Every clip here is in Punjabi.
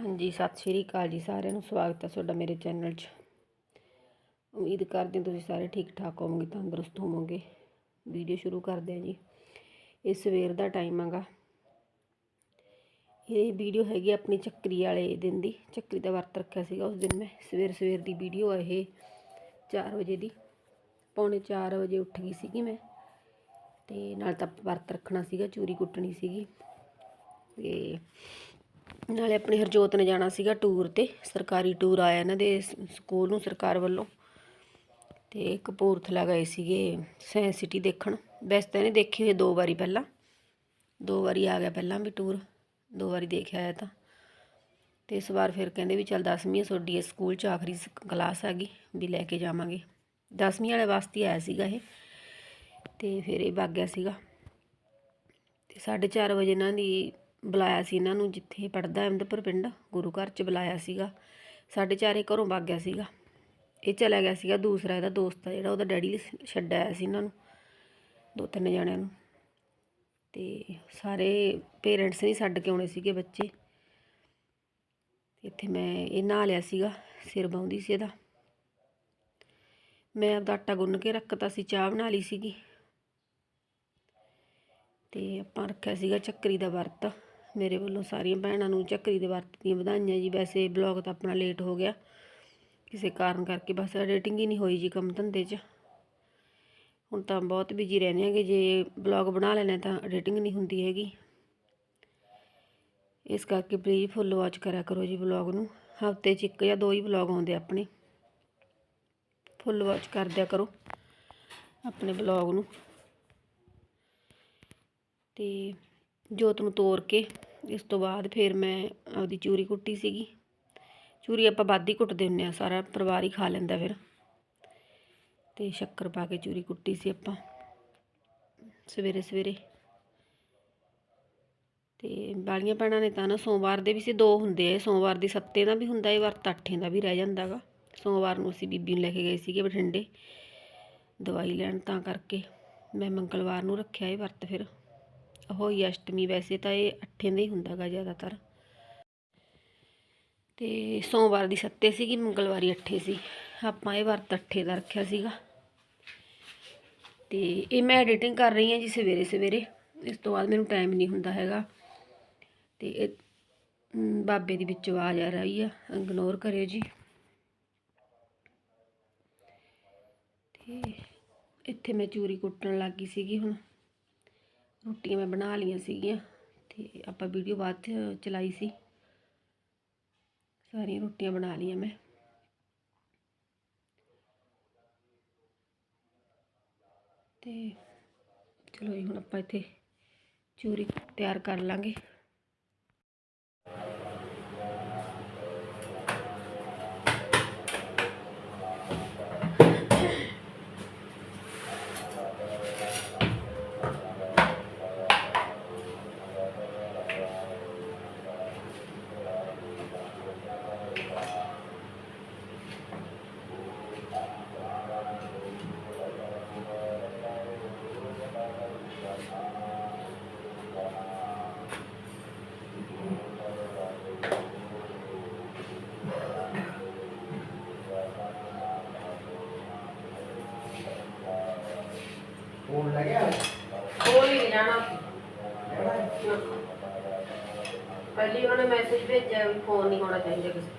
ਹਾਂਜੀ, ਸਤਿ ਸ਼੍ਰੀ ਅਕਾਲ ਜੀ ਸਾਰਿਆਂ ਨੂੰ। ਸਵਾਗਤ ਹੈ ਤੁਹਾਡਾ ਮੇਰੇ ਚੈਨਲ 'ਚ। ਉਮੀਦ ਕਰਦੇ ਹਾਂ ਤੁਸੀਂ ਸਾਰੇ ਠੀਕ ਠਾਕ ਹੋਵੋਗੇ, ਤੰਦਰੁਸਤ ਹੋਵੋਗੇ। ਵੀਡੀਓ ਸ਼ੁਰੂ ਕਰਦੇ ਹਾਂ ਜੀ। ਇਹ ਸਵੇਰ ਦਾ ਟਾਈਮ ਹੈਗਾ। ਇਹ ਵੀਡੀਓ ਹੈਗੀ ਆਪਣੀ ਚੱਕਰੀ ਵਾਲੇ ਦਿਨ ਦੀ। ਚੱਕਰੀ ਦਾ ਵਰਤ ਰੱਖਿਆ ਸੀਗਾ ਉਸ ਦਿਨ ਮੈਂ। ਸਵੇਰ ਸਵੇਰ ਦੀ ਵੀਡੀਓ ਹੈ ਇਹ। 4 ਵਜੇ ਦੀ। ਪੌਣੇ 4 ਵਜੇ ਉੱਠ ਗਈ ਸੀਗੀ ਮੈਂ। ਤੇ ਨਾਲ ਤਾਂ ਵਰਤ ਰੱਖਣਾ ਸੀਗਾ, ਚੂਰੀ ਕੁੱਟਣੀ ਸੀਗੀ। ਤੇ ਨਾਲੇ ਆਪਣੇ ਹਰਜੋਤ ਨੇ ਜਾਣਾ ਸੀਗਾ ਟੂਰ ਤੇ, ਸਰਕਾਰੀ ਟੂਰ ਆਇਆ ਇਹਨਾਂ ਦੇ ਸਕੂਲ ਨੂੰ ਸਰਕਾਰ ਵੱਲੋਂ। ਤੇ ਕਪੂਰਥਲਾ ਗਏ ਸੀਗੇ ਸਾਇੰਸ ਸਿਟੀ ਦੇਖਣ। ਵੈਸੇ ਤਾਂ ਇਹਨੇ ਦੇਖੀ ਹੋਈ ਦੋ ਵਾਰੀ ਪਹਿਲਾਂ। ਦੋ ਵਾਰੀ ਆ ਗਿਆ ਪਹਿਲਾਂ ਵੀ ਟੂਰ ਦੋ ਵਾਰੀ ਦੇਖ ਆਇਆ ਤਾਂ। ਤੇ ਇਸ ਵਾਰ ਫਿਰ ਕਹਿੰਦੇ ਵੀ ਚੱਲ 10ਵੀਂ ਤੁਹਾਡੀ ਇਸ ਸਕੂਲ ਚ ਆਖਰੀ ਸ- ਕਲਾਸ ਹੈਗੀ ਵੀ ਲੈ ਕੇ ਜਾਵਾਂਗੇ। 10ਵੀਂ ਵਾਲੇ ਵਾਸਤੇ ਆਇਆ ਸੀਗਾ ਇਹ। ਤੇ ਫਿਰ ਇਹ ਵਗ ਗਿਆ ਸੀਗਾ। ਤੇ 4:30 ਵਜੇ ਇਹਨਾਂ ਦੀ ਬੁਲਾਇਆ ਸੀ ਇਹਨਾਂ ਨੂੰ, ਜਿੱਥੇ ਪੜਦਾ ਅਹਿਮਦਪੁਰ ਪਿੰਡ, ਗੁਰੂ ਘਰ ਚ ਬੁਲਾਇਆ ਸੀਗਾ। 4:30 ਘਰੋਂ ਵਗ ਗਿਆ ਸੀਗਾ। ਇਹ ਚਲਾ ਗਿਆ ਸੀਗਾ, ਦੂਸਰਾ ਇਹਦਾ ਦੋਸਤ ਆ ਜਿਹੜਾ, ਉਹਦਾ ਡੈਡੀ ਛੱਡ ਆਇਆ ਸੀ ਇਹਨਾਂ ਨੂੰ ਦੋ ਤਿੰਨ ਜਣਿਆਂ ਨੂੰ। ਤੇ ਸਾਰੇ ਪੇਰੈਂਟਸ ਨਹੀਂ ਛੱਡ ਕੇ ਆਉਣੇ ਸੀਗੇ ਬੱਚੇ। ਇੱਥੇ ਮੈਂ ਇਹ ਨਹਾ ਲਿਆ ਸੀਗਾ, ਸਿਰ ਬਾਉਂਦੀ ਸੀ ਇਹਦਾ। ਮੈਂ ਆਪਦਾ ਆਟਾ ਗੁੰਨ ਕੇ ਰੱਖਤਾ ਸੀ, ਚਾਹ ਬਣਾ ਲਈ ਸੀਗੀ। ਤੇ ਆਪਾਂ ਰੱਖਿਆ ਸੀਗਾ ਚੱਕਰੀ ਦਾ ਵਰਤ। ਮੇਰੇ ਵੱਲੋਂ ਸਾਰੀਆਂ ਭੈਣਾਂ ਨੂੰ ਚੱਕਰੀ ਦੇ ਵਰਤ ਦੀਆਂ ਵਧਾਈਆਂ ਜੀ। ਵੈਸੇ ਬਲੌਗ ਤਾਂ ਆਪਣਾ ਲੇਟ ਹੋ ਗਿਆ। ਕਿਸੇ ਕਾਰਨ ਕਰਕੇ ਬਸ ਐਡੀਟਿੰਗ ਹੀ ਨਹੀਂ ਹੋਈ ਜੀ ਕੰਮ ਧੰਦੇ 'ਚ। ਹੁਣ ਤਾਂ ਬਹੁਤ ਬਿਜ਼ੀ ਰਹਿੰਦੇ ਹੈਗੇ। ਜੇ ਬਲੌਗ ਬਣਾ ਲੈਣਾ ਤਾਂ ਐਡੀਟਿੰਗ ਨਹੀਂ ਹੁੰਦੀ ਹੈਗੀ। ਇਸ ਕਰਕੇ ਪਲੀਜ਼ ਫੁੱਲ ਵਾਚ ਕਰਿਆ ਕਰੋ ਜੀ ਬਲੌਗ ਨੂੰ। ਹਫ਼ਤੇ 'ਚ ਇੱਕ ਜਾਂ ਦੋ ਹੀ ਬਲੌਗ ਆਉਂਦੇ ਆਪਣੇ। ਫੁੱਲ ਵਾਚ ਕਰ ਦਿਆ ਕਰੋ ਆਪਣੇ ਬਲੌਗ ਨੂੰ। ਤੇ ਜੋਤ ਨੂੰ ਤੋੜ ਕੇ, ਇਸ ਤੋਂ ਬਾਅਦ ਫਿਰ ਮੈਂ ਆਪਦੀ ਚੂਰੀ ਕੁੱਟੀ ਸੀਗੀ। ਚੂਰੀ ਆਪਾਂ ਵੱਧ ਹੀ ਕੁੱਟਦੇ ਹੁੰਦੇ ਆ ਸਾਰਾ ਪਰਿਵਾਰ ਹੀ ਖਾ ਲੈਂਦਾ ਫਿਰ। ਤੇ ਸ਼ੱਕਰ ਪਾ ਕੇ ਚੂਰੀ ਕੁੱਟੀ ਸੀ ਆਪਾਂ, ਸਵੇਰੇ ਸਵੇਰੇ। ਤੇ ਬਾਲੀਆਂ ਭੈਣਾਂ ਨੇ ਤਾਂ ਨਾ ਸੋਮਵਾਰ ਦੇ ਵੀ ਸੀ, ਦੋ ਹੁੰਦੇ ਆ ਸੋਮਵਾਰ ਦੀ ਸੱਤੇ ਦਾ ਵੀ ਹੁੰਦਾ, ਇਹ ਵਰਤ ਅੱਠੇ ਦਾ ਵੀ ਰਹਿ ਜਾਂਦਾ ਗਾ ਸੋਮਵਾਰ ਨੂੰ ਅਸੀਂ ਬੀਬੀ ਨੂੰ ਲੈ ਕੇ ਗਏ ਸੀਗੇ ਬਠਿੰਡੇ, ਦਵਾਈ ਲੈਣ ਤਾਂ ਕਰਕੇ। ਮੈਂ ਮੰਗਲਵਾਰ ਨੂੰ ਰੱਖਿਆ ਇਹ ਵਰਤ ਫਿਰ। ਹੋਈ ਅਸ਼ਟਮੀ, ਵੈਸੇ ਤਾਂ ਇਹ ਅੱਠੇ ਦਾ ਹੀ ਹੁੰਦਾ ਗਾ ਜ਼ਿਆਦਾਤਰ। ਤੇ ਸੋਮਵਾਰ ਦੀ ਸੱਤੇ ਸੀਗੀ, ਮੰਗਲਵਾਰੀ ਅੱਠੇ ਸੀ। ਆਪਾਂ ਇਹ ਵਰਤ ਅੱਠੇ ਦਾ ਰੱਖਿਆ ਸੀਗਾ। ਤੇ ਇਹ ਮੈਂ ਐਡੀਟਿੰਗ ਕਰ ਰਹੀ ਹਾਂ ਜੀ ਸਵੇਰੇ ਸਵੇਰੇ। ਇਸ ਤੋਂ ਬਾਅਦ ਮੈਨੂੰ ਟਾਈਮ ਨਹੀਂ ਹੁੰਦਾ ਹੈਗਾ। ਤੇ ਇਹ ਬਾਬੇ ਦੀ ਵਿੱਚ ਆਵਾਜ਼ ਆ ਰਹੀ ਆ। ਇਗਨੋਰ ਕਰਿਓ ਜੀ। ਤੇ ਇੱਥੇ ਮੈਂ ਚੂਰੀ ਕੁੱਟਣ ਲੱਗੀ ਸੀਗੀ ਹੁਣ। ਰੋਟੀਆਂ ਮੈਂ ਬਣਾ ਲਈਆਂ ਸੀਗੀਆਂ ਤੇ ਆਪਾਂ ਵੀਡੀਓ ਬਾਅਦ ਚ ਚਲਾਈ ਸੀ। ਸਾਰੀਆਂ ਰੋਟੀਆਂ ਬਣਾ ਲਈਆਂ ਮੈਂ। ਤੇ ਚਲੋ ਜੀ, ਹੁਣ ਆਪਾਂ ਇੱਥੇ ਚੂਰੀ ਤਿਆਰ ਕਰ ਲਾਂਗੇ। ਮੈਸੇਜ ਭੇਜਿਆ ਵੀ ਫੋਨ ਨਹੀਂ ਹੋਣਾ ਚਾਹੀਦਾ ਕਿਸੇ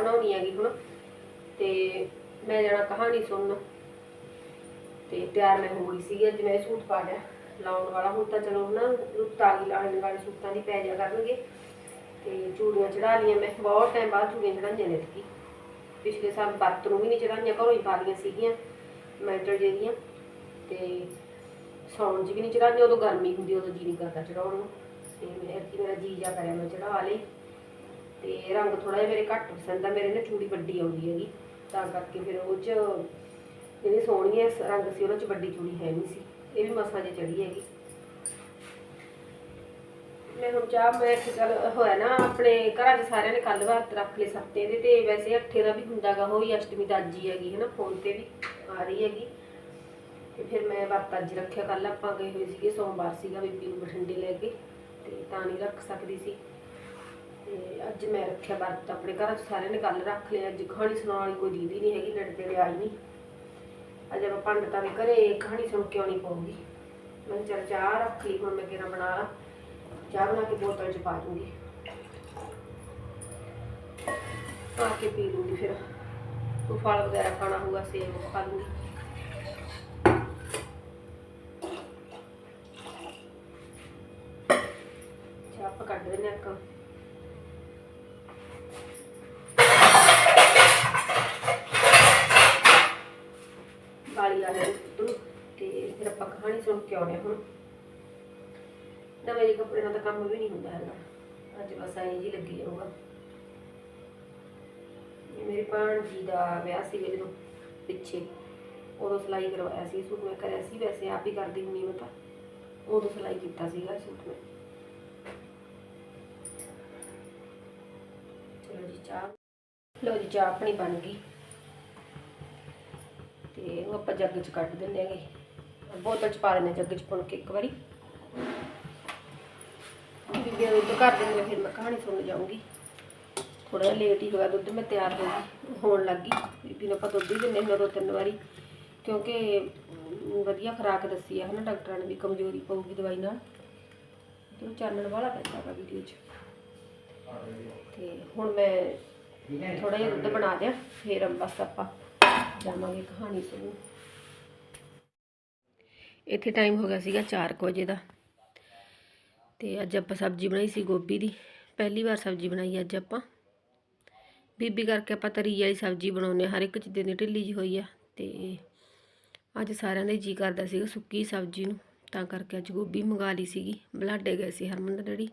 ਬਣਾਉਣੀ ਹੈਗੀ ਹੁਣ। ਤੇ ਮੈਂ ਜਾਣਾ ਕਹਾਣੀ ਸੁਣਨ। ਤੇ ਤਿਆਰ ਮੈਂ ਹੋ ਗਈ ਸੀ ਅੱਜ ਮੈਂ ਸੂਟ ਪਾ ਲਿਆ ਲਾਉਣ ਵਾਲਾ। ਹੁਣ ਤਾਂ ਚਲੋ ਨਾ ਰੁੱਤ ਆ ਗਈ ਲਾਉਣ ਵਾਲੇ ਸੂਟਾਂ ਦੀ ਪੈ ਜਾ ਕਰਨਗੇ। ਤੇ ਚੂੜੀਆਂ ਚੜਾ ਲਈਆਂ ਮੈਂ। ਬਹੁਤ ਟਾਈਮ ਬਾਅਦ ਚੂੜੀਆਂ ਚੜਾਈਆਂ ਨੇ ਕੀ ਪਿਛਲੇ ਸਾਲ ਵਰਤ ਨੂੰ ਵੀ ਨਹੀਂ ਚੜਾਈਆਂ, ਘਰੋਂ ਹੀ ਪਾ ਲਈਆਂ ਸੀਗੀਆਂ ਮੈਟਰ ਜਿਹੜੀਆਂ। ਤੇ ਸੌਣ 'ਚ ਵੀ ਨਹੀਂ ਚੜਾਈਆਂ, ਉਦੋਂ ਗਰਮੀ ਹੁੰਦੀ, ਉਦੋਂ ਜੀ ਨਹੀਂ ਕਰਦਾ ਚੜਾਉਣ ਨੂੰ। ਤੇ ਮੇਰਾ ਜੀ ਜਾ ਕਰਿਆ ਮੈਂ ਚੜਾ ਲਈ। ਤੇ ਰੰਗ ਥੋੜਾ ਜਿਹਾ ਮੇਰੇ ਘੱਟ ਪਸੰਦ ਆ, ਮੇਰੇ ਨਾ ਚੂੜੀ ਵੱਡੀ ਆਉਂਦੀ ਹੈਗੀ, ਤਾਂ ਕਰਕੇ ਫਿਰ ਉਹ 'ਚ ਜਿਹੜੀ ਸੋਹਣੀ ਹੈ ਰੰਗ ਸੀ, ਉਹਦੇ 'ਚ ਵੱਡੀ ਚੂੜੀ ਹੈ ਨਹੀਂ ਸੀ, ਇਹ ਵੀ ਮਸਾਂ ਜੇ ਚੜੀ ਹੈਗੀ। ਮੈਂ ਹੁਣ ਚਾਹ, ਮੈਂ ਚੱਲ ਹੋਇਆ ਨਾ, ਆਪਣੇ ਘਰਾਂ ਦੇ ਸਾਰਿਆਂ ਨੇ ਕੱਲ ਵਰਤ ਰੱਖ ਲਏ ਸੱਤੇ ਦੇ, ਤੇ ਵੈਸੇ ਅੱਠੇ ਦਾ ਵੀ ਹੁੰਦਾਗਾ ਹੋਈ ਅਸ਼ਟਮੀ ਦਾ ਅੱਜ ਹੀ ਹੈਗੀ ਹੈ ਨਾ ਫੋਨ ਤੇ ਵੀ ਆ ਰਹੀ ਹੈਗੀ। ਤੇ ਫਿਰ ਮੈਂ ਵਰਤ ਅੱਜ ਰੱਖਿਆ ਕੱਲ ਆਪਾਂ ਗਏ ਹੋਏ ਸੀਗੇ, ਸੋਮਵਾਰ ਸੀਗਾ ਬੀਬੀ ਨੂੰ ਬਠਿੰਡੇ ਲੈ ਕੇ, ਤੇ ਤਾਂ ਨਹੀਂ ਰੱਖ ਸਕਦੀ ਸੀ। ਤੇ ਅੱਜ ਮੈਂ ਰੱਖਿਆ ਵਰਤ ਆਪਣੇ ਘਰ 'ਚ ਸਾਰਿਆਂ ਨੇ ਗੱਲ ਰੱਖ ਲਿਆ, ਅੱਜ ਕਹਾਣੀ ਸੁਣਾਉਣ ਵਾਲੀ ਕੋਈ ਦੀਦੀ ਨਹੀਂ ਹੈਗੀ ਨੇੜੇ ਤੇੜੇ ਆਈ ਨਹੀਂ। ਅੱਜ ਆਪਾਂ ਪੰਡਤਾਂ ਦੇ ਘਰੇ ਕਹਾਣੀ ਸੁਣ ਕੇ ਆਉਣੀ ਪਊਗੀ। ਮੈਂ ਕਿਹਾ ਚੱਲ ਚਾਹ ਰੱਖ ਲਈ, ਹੁਣ ਮੈਂ ਕਿਹੜਾ ਬਣਾ ਲਾ। ਚਾਹ ਬਣਾ ਕੇ ਬੋਤਲ 'ਚ ਪਾ ਦੂੰਗੀ। ਪਾ ਕੇ ਪੀ ਲੂੰਗੀ ਫਿਰ। ਕੋਈ ਫਲ ਵਗੈਰਾ ਖਾਣਾ ਹੋਊਗਾ, ਸੇਬ ਖਾ ਲੂੰਗੀ। ਚਾਹ ਆਪਾਂ ਕੱਢ ਦਿੰਦੇ ਹਾਂ ਕਹਾਣੀ ਹੁਣ। ਨਵੇਂ ਜਿਹੇ ਕੱਪੜੇ ਨਾਲ ਤਾਂ ਕੰਮ ਵੀ ਨਹੀਂ ਹੁੰਦਾ ਹੈਗਾ। ਅੱਜ ਬਸ ਐਂ ਜੀ ਲੱਗੀ ਜਾਊਗਾ ਇਹ ਮੇਰੇ ਭਾਣਜੀ ਦਾ ਵਿਆਹ ਸੀ ਜਦੋਂ ਪਿੱਛੇ। ਉਦੋਂ ਸਿਲਾਈ ਕਰਵਾਇਆ ਸੀ ਸੂਟ ਮੈਂ, ਕਰਿਆ ਸੀ ਵੈਸੇ ਆਪ ਹੀ ਕਰਦੀ ਹੁੰਦੀ ਮੈਂ ਤਾਂ। ਉਦੋਂ ਸਿਲਾਈ ਕੀਤਾ ਸੀਗਾ ਸੂਟ ਮੈਂ। ਚਲੋ ਜੀ, ਚਾਹ। ਲਓ ਜੀ, ਚਾਹ ਆਪਣੀ ਬਣ ਗਈ। ਤੇ ਉਹ ਆਪਾਂ ਜੱਗ 'ਚ ਕੱਢ ਦਿੰਦੇ ਹੈਗੇ। ਬੋਤਲ 'ਚ ਪਾ ਦਿੰਦੇ ਹਾਂ ਜੱਗ 'ਚ ਪੁਣ ਕੇ ਇੱਕ ਵਾਰੀ। ਬੀਬੀਆਂ ਦੁੱਧ ਕਰ ਦਿੰਦੇ ਫਿਰ ਮੈਂ ਕਹਾਣੀ ਸੁਣ ਜਾਊਂਗੀ। ਥੋੜਾ ਜਿਹਾ ਲੇਟ ਹੀ ਹੋਇਆ, ਦੁੱਧ ਮੈਂ ਤਿਆਰ ਹੋ ਗਈ, ਹੋਣ ਲੱਗੀ ਬੀਬੀ ਨੂੰ ਆਪਾਂ ਦੁੱਧ ਹੀ ਦਿੰਦੇ ਹਾਂ ਦੋ ਤਿੰਨ ਵਾਰੀ। ਕਿਉਂਕਿ ਵਧੀਆ ਖੁਰਾਕ ਦੱਸੀ ਆ ਹਨਾ ਡਾਕਟਰਾਂ ਨੇ ਵੀ ਕਮਜ਼ੋਰੀ ਪਊਗੀ ਦਵਾਈ ਨਾਲ। ਤੇ ਚਾਨਣ ਵਾਲਾ ਪੈਂਦਾ ਵਾ ਵੀਡੀਓ 'ਚ। ਤੇ ਹੁਣ ਮੈਂ ਥੋੜਾ ਜਿਹਾ ਦੁੱਧ ਬਣਾ ਦਿਆਂ, ਫਿਰ ਬਸ ਆਪਾਂ ਜਾਵਾਂਗੇ ਕਹਾਣੀ ਸੁਣਨ ਇੱਥੇ ਟਾਈਮ ਹੋ ਗਿਆ ਸੀਗਾ 4 ਵਜੇ ਦਾ। ਤੇ ਅੱਜ ਆਪਾਂ ਸਬਜ਼ੀ ਬਣਾਈ ਸੀ ਗੋਭੀ ਦੀ। ਪਹਿਲੀ ਵਾਰ ਸਬਜ਼ੀ ਬਣਾਈ ਅੱਜ ਆਪਾਂ। ਬੀਬੀ ਕਰਕੇ ਆਪਾਂ ਤਰੀ ਵਾਲੀ ਸਬਜ਼ੀ ਬਣਾਉਂਦੇ ਹਾਂ, ਹਰ ਇੱਕ ਚੀਜ਼ ਦੀ ਢਿੱਲੀ ਜੀ ਹੋਈ ਆ। ਤੇ ਅੱਜ ਸਾਰਿਆਂ ਦੇ ਜੀ ਕਰਦਾ ਸੀਗਾ ਸੁੱਕੀ ਸਬਜ਼ੀ ਨੂੰ। ਤਾਂ ਕਰਕੇ ਅੱਜ ਗੋਭੀ ਮੰਗਾ ਲਈ ਸੀਗੀ। ਬਲਾਡੇ ਗਏ ਸੀ ਹਰਮਨ ਦਾ ਡੈਡੀ।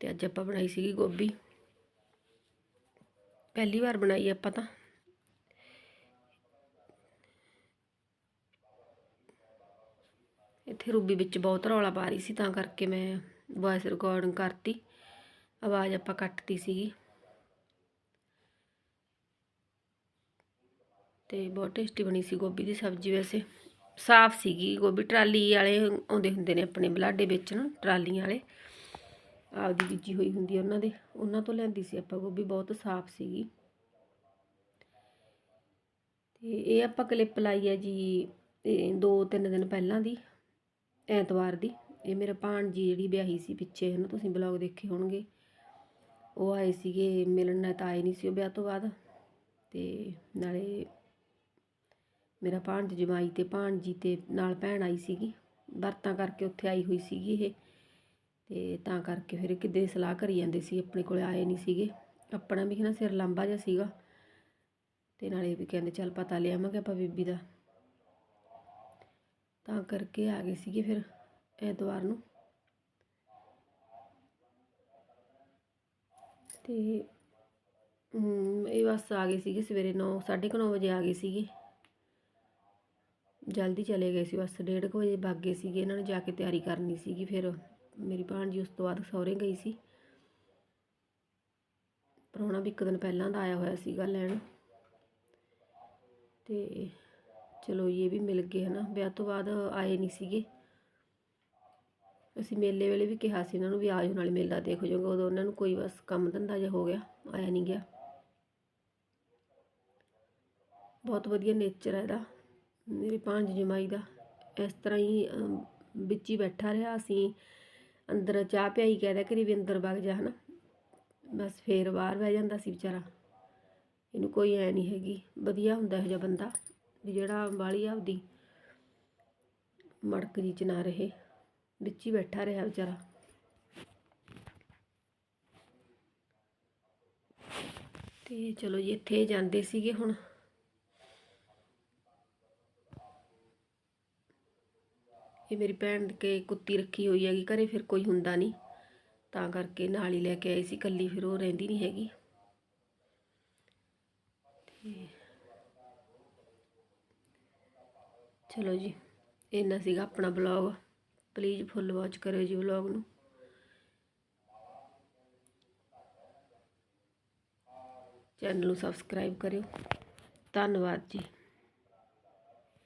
ਤੇ ਅੱਜ ਆਪਾਂ ਬਣਾਈ ਸੀਗੀ ਗੋਭੀ। ਪਹਿਲੀ ਵਾਰ ਬਣਾਈ ਆਪਾਂ ਤਾਂ। ਇੱਥੇ ਰੂਬੀ ਵਿੱਚ ਬਹੁਤ ਰੌਲਾ ਪਾ ਰਹੀ ਸੀ, ਤਾਂ ਕਰਕੇ ਮੈਂ ਵੌਇਸ ਰਿਕਾਰਡਿੰਗ ਕਰਤੀ। ਆਵਾਜ਼ ਆਪਾਂ ਕੱਟਤੀ ਸੀਗੀ। ਤੇ ਬਹੁਤ ਟੇਸਟੀ ਬਣੀ ਸੀ ਗੋਭੀ ਦੀ ਸਬਜ਼ੀ ਵੈਸੇ। ਸਾਫ਼ ਸੀਗੀ ਗੋਭੀ, ਟਰਾਲੀ ਵਾਲੇ ਆਉਂਦੇ ਹੁੰਦੇ ਨੇ ਆਪਣੇ ਬਲਾਡੇ ਵਿੱਚ ਨਾ ਟਰਾਲੀਆਂ ਵਾਲੇ। ਆਪਦੀ ਬੀਜੀ ਹੋਈ ਹੁੰਦੀ ਉਹਨਾਂ ਦੇ। ਉਹਨਾਂ ਤੋਂ ਲੈਂਦੀ ਸੀ ਆਪਾਂ ਗੋਭੀ, ਬਹੁਤ ਸਾਫ਼ ਸੀਗੀ। ਤੇ ਇਹ ਆਪਾਂ ਕਲਿੱਪ ਲਾਈ ਹੈ ਜੀ, ਇਹ ਦੋ ਤਿੰਨ ਦਿਨ ਪਹਿਲਾਂ ਦੀ। ਐਤਵਾਰ ਦੀ। ਇਹ ਮੇਰਾ ਭਾਣਜੀ ਜਿਹੜੀ ਵਿਆਹੀ ਸੀ ਪਿੱਛੇ ਹੈ ਨਾ ਤੁਸੀਂ ਬਲੌਗ ਦੇਖੇ ਹੋਣਗੇ। ਉਹ ਆਏ ਸੀਗੇ, ਮਿਲਣ ਨਾਲ ਤਾਂ ਆਏ ਨਹੀਂ ਸੀ ਉਹ ਵਿਆਹ ਤੋਂ ਬਾਅਦ। ਤੇ ਨਾਲੇ ਮੇਰਾ ਭਾਣਜ ਜਮਾਈ ਤੇ ਭਾਣਜੀ ਤੇ ਨਾਲ ਭੈਣ ਆਈ ਸੀਗੀ। ਵਰਤਾਂ ਕਰਕੇ ਉੱਥੇ ਆਈ ਹੋਈ ਸੀਗੀ ਇਹ। ਤੇ ਤਾਂ ਕਰਕੇ ਫਿਰ ਕਿਤੇ ਸਲਾਹ ਕਰੀ ਜਾਂਦੇ ਸੀ, ਆਪਣੇ ਕੋਲ ਆਏ ਨਹੀਂ ਸੀਗੇ। ਆਪਣਾ ਵੀ ਨਾ ਸਿਰ ਲੰਬਾ ਜਿਹਾ ਸੀਗਾ। ਤੇ ਨਾਲੇ ਵੀ ਕਹਿੰਦੇ, ਚੱਲ ਪਤਾ ਲਿਆਵਾਂਗੇ ਆਪਾਂ ਬੀਬੀ ਦਾ। ਤਾਂ ਕਰਕੇ ਆ ਗਏ ਸੀਗੇ ਫਿਰ ਐਤਵਾਰ ਨੂੰ। ਤੇ ਇਹ ਬਸ ਆ ਗਏ ਸੀਗੇ ਸਵੇਰੇ 9 9:30 ਵਜੇ ਆ ਗਏ ਸੀਗੇ। ਜਲਦੀ ਚਲੇ ਗਏ ਸੀ ਬਸ 1:30 ਵਜੇ ਵਗ ਗਏ ਸੀਗੇ ਇਹਨਾਂ ਨੇ ਜਾ ਕੇ ਤਿਆਰੀ ਕਰਨੀ ਸੀਗੀ, ਫਿਰ ਮੇਰੀ ਭਾਣਜੀ ਉਸ ਤੋਂ ਬਾਅਦ ਸਹੁਰੇ ਗਈ ਸੀ। ਪ੍ਰਾਹੁਣਾ ਵੀ ਇੱਕ ਦਿਨ ਪਹਿਲਾਂ ਦਾ ਆਇਆ ਹੋਇਆ ਸੀਗਾ ਲੈਣ। ਤੇ ਚਲੋ ਇਹ ਵੀ ਮਿਲ ਗਏ ਹਨਾ। ਵਿਆਹ ਤੋਂ ਬਾਅਦ ਆਏ ਨਹੀਂ ਸੀਗੇ। ਅਸੀਂ ਮੇਲੇ ਵੇਲੇ ਵੀ ਕਿਹਾ ਸੀ ਇਹਨਾਂ ਨੂੰ ਵੀ ਆਜੋ ਨਾਲ ਮੇਲਾ ਦੇਖ ਜਾਓਗੇ। ਉਦੋਂ ਉਹਨਾਂ ਨੂੰ ਕੋਈ ਬਸ ਕੰਮ ਧੰਦਾ ਜਿਹਾ ਹੋ ਗਿਆ, ਆਇਆ ਨਹੀਂ ਗਿਆ। ਬਹੁਤ ਵਧੀਆ ਨੇਚਰ ਹੈ ਇਹਦਾ, ਮੇਰੇ ਭਾਂਜ ਜਮਾਈ ਦਾ। ਇਸ ਤਰ੍ਹਾਂ ਹੀ ਵਿੱਚ ਹੀ ਬੈਠਾ ਰਿਹਾ। ਅਸੀਂ ਅੰਦਰ ਚਾਹ ਪਿਆਈ ਕਹਿ ਦਿਆ ਕਰੀ ਵੀ ਅੰਦਰ ਵਗ ਜਾ ਹਨਾ। ਬਸ ਫੇਰ ਬਾਹਰ ਬਹਿ ਜਾਂਦਾ ਸੀ ਵਿਚਾਰਾ। ਇਹਨੂੰ ਕੋਈ ਐ ਨਹੀਂ ਹੈਗੀ। ਵਧੀਆ ਹੁੰਦਾ ਇਹੋ ਜਿਹਾ ਬੰਦਾ। ਵੀ ਜਿਹੜਾ ਬਾਲੀ ਆਪਦੀ ਮੜਕ ਜੀ ਚ ਨਾ ਰਹੇ, ਵਿੱਚ ਹੀ ਬੈਠਾ ਰਿਹਾ ਵਿਚਾਰਾ। ਤੇ ਚਲੋ ਜੀ, ਇੱਥੇ ਜਾਂਦੇ ਸੀਗੇ ਹੁਣ। ਇਹ ਮੇਰੀ ਭੈਣ ਕੇ ਕੁੱਤੀ ਰੱਖੀ ਹੋਈ ਹੈਗੀ, ਘਰੇ ਫਿਰ ਕੋਈ ਹੁੰਦਾ ਨਹੀਂ। ਤਾਂ ਕਰਕੇ ਨਾਲ ਹੀ ਲੈ ਕੇ ਆਈ ਸੀ ਕੱਲੀ ਫਿਰ ਉਹ ਰਹਿੰਦੀ ਨਹੀਂ ਹੈਗੀ। ਤੇ ਚਲੋ ਜੀ, ਇੰਨਾ ਸੀਗਾ ਆਪਣਾ ਬਲੌਗ ਪਲੀਜ਼ ਫੁੱਲ ਵਾਚ ਕਰਿਓ ਜੀ ਵਲੌਗ ਨੂੰ। ਚੈਨਲ ਨੂੰ ਸਬਸਕ੍ਰਾਈਬ ਕਰਿਓ। ਧੰਨਵਾਦ ਜੀ।